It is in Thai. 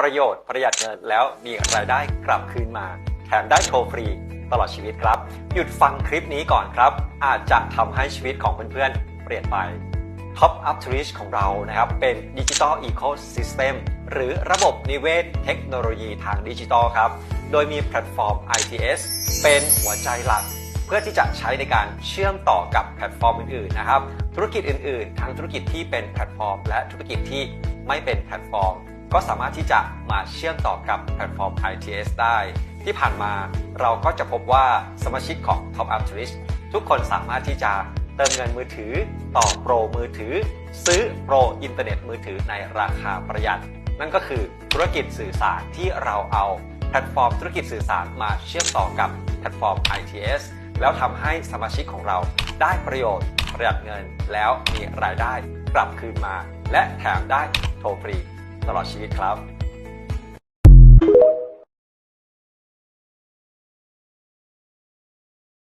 ประโยชน์ประหยัดเงินแล้วมีรายได้กลับคืนมา แถมได้โทรฟรีตลอดชีวิตครับ หยุดฟังคลิปนี้ก่อนครับ อาจจะทำให้ชีวิตของเพื่อนๆ เปลี่ยนไป Top Up to Reach ของเรานะครับ เป็นดิจิ t a ล Ecosystem หรือระบบนิเวศเทคโนโลยีทางดิจิทัลครับ โดยมีแพลตฟอร์ม ITS เป็นหัวใจหลัก เพื่อที่จะใช้ในการเชื่อมต่อกับแพลตฟอร์มอื่นๆนะครับ ธุรกิจอื่นๆ ทั้งธุรกิจที่เป็นแพลตฟอร์ม และธุรกิจที่ไม่เป็นแพลตฟอร์ม ก็สามารถที่จะมาเชื่อมต่อกับแพลตฟอร์ม ITS ได้ ที่ผ่านมาเราก็จะพบว่าสมาชิกของ Top Up t o u r i s t ทุกคนสามารถที่จะเติมเงินมือถือ ต่อโปรมือถือ ซื้อโปรอินเทอร์เน็ตมือถือในราคาประหยัด นั่นก็คือธุรกิจสื่อสารที่เราเอาแพลตฟอร์มธุรกิจสื่อสารมาเชื่อมต่อกับแพลตฟอร์ม ITS แล้วทำให้สมาชิกของเราได้ประโยชน์ประหยัดเงินแล้วมีรายได้กลับคืนมา และแถมได้โทรฟรี ตลอดชีวิตครับ